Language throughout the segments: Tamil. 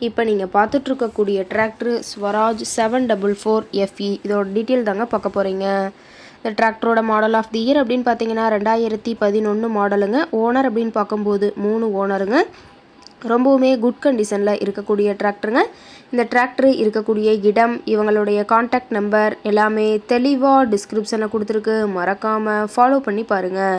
இப்போ நீங்கள் பார்த்துட்ருக்கக்கூடிய tractor Swaraj seven double four FE இதோட டீட்டெயில் தாங்க பார்க்க போகிறீங்க இந்த டிராக்டரோட மாடல் ஆஃப் தி இயர் அப்படின்னு பார்த்தீங்கன்னா ரெண்டாயிரத்தி பதினொன்று மாடலுங்க ஓனர் அப்படின்னு பார்க்கும்போது மூணு ஓனருங்க ரொம்பவுமே குட் கண்டிஷனில் இருக்கக்கூடிய டிராக்டருங்க இந்த டிராக்டர் இருக்கக்கூடிய இடம் இவங்களுடைய காண்டாக்ட் நம்பர் எல்லாமே தெளிவாக டிஸ்கிரிப்ஷனில் கொடுத்துருக்கு. மறக்காமல் ஃபாலோ பண்ணி பாருங்கள்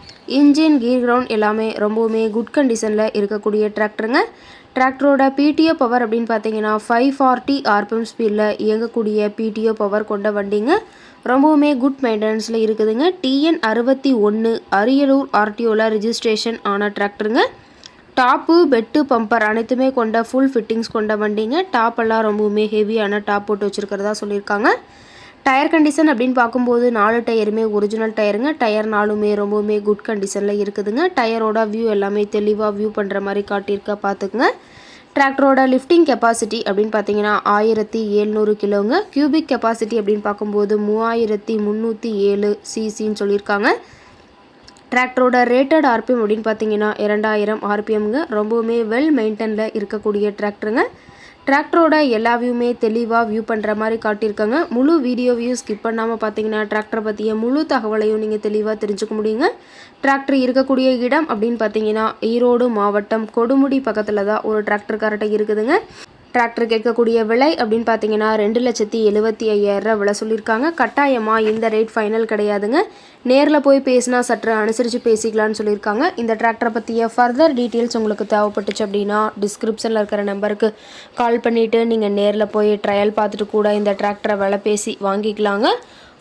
இன்ஜின் கீர் கிரவுண்ட் எல்லாமே ரொம்பவுமே குட் கண்டிஷனில் இருக்கக்கூடிய டிராக்டருங்க டிராக்டரோட பிடிஓ பவர் அப்படின்னு பார்த்தீங்கன்னா ஃபைவ் ஃபார்ட்டி ஆர்பிஎம் ஸ்பீடில் இயங்கக்கூடிய பிடிஓ பவர் கொண்ட வண்டிங்க. ரொம்பவுமே குட் மெயின்டெனன்ஸில் இருக்குதுங்க. டிஎன் அறுபத்தி ஒன்று அரியலூர் ஆர்டிஓவில் ரிஜிஸ்ட்ரேஷன் ஆன டிராக்டருங்க டாப்பு பெட்டு பம்பர் அனைத்துமே கொண்ட ஃபுல் ஃபிட்டிங்ஸ் கொண்ட வண்டிங்க. டாப் எல்லாம் ரொம்பவுமே ஹெவியான டாப் போட்டு வச்சுருக்கிறதா சொல்லியிருக்காங்க. டயர் கண்டிஷன் அப்படின்னு பார்க்கும்போது நாலு டயருமே ஒரிஜினல் டயருங்க. டயர் நாலுமே ரொம்பவுமே குட் கண்டிஷனில் இருக்குதுங்க. டயரோட வியூ எல்லாமே தெளிவாக வியூ பண்ணுற மாதிரி காட்டியிருக்க பார்த்துக்குங்க. டிராக்டரோட லிஃப்டிங் கெப்பாசிட்டி அப்படின்னு பார்த்தீங்கன்னா ஆயிரத்தி எழுநூறு கிலோங்க. கியூபிக் கெப்பாசிட்டி அப்படின்னு பார்க்கும்போது மூவாயிரத்தி முந்நூற்றி ஏழு சிசின்னு சொல்லியிருக்காங்க. டிராக்டரோட ரேட்டட் ஆர்பிஎம் அப்படின்னு பார்த்தீங்கன்னா இரண்டாயிரம் ஆர்பிஎம்ங்க ரொம்பவுமே வெல் மெயின்டெனில் இருக்கக்கூடிய டிராக்டருங்க டிராக்டரோட எல்லா வியூமே தெளிவாக வியூ பண்ணுற மாதிரி காட்டியிருக்காங்க. முழு வீடியோ வியூ ஸ்கிப் பண்ணாமல் பார்த்தீங்கன்னா டிராக்டரை பற்றிய முழு தகவலையும் நீங்கள் தெளிவாக தெரிஞ்சுக்க முடியுங்க. டிராக்டர் இருக்கக்கூடிய இடம் அப்படின்னு பார்த்தீங்கன்னா ஈரோடு மாவட்டம் கொடுமுடி பக்கத்தில் தான் ஒரு டிராக்டர் கரெக்டாக இருக்குதுங்க. டிராக்டர் கேட்கக்கூடிய விலை அப்படின்னு பார்த்தீங்கன்னா ரெண்டு லட்சத்தி எழுபத்தி ஐயாயிரம் விலை சொல்லியிருக்காங்க. கட்டாயமாக இந்த ரேட் ஃபைனல் கிடையாதுங்க. நேரில் போய் பேசினா சற்று அனுசரித்து பேசிக்கலான்னு சொல்லியிருக்காங்க. இந்த டிராக்டரை பற்றிய ஃபர்தர் டீட்டெயில்ஸ் உங்களுக்கு தேவைப்பட்டுச்சு அப்படின்னா டிஸ்கிரிப்ஷனில் இருக்கிற நம்பருக்கு கால் பண்ணிவிட்டு நீங்கள் நேரில் போய் ட்ரையல் பார்த்துட்டு கூட இந்த டிராக்டரை விலை பேசி வாங்கிக்கலாங்க.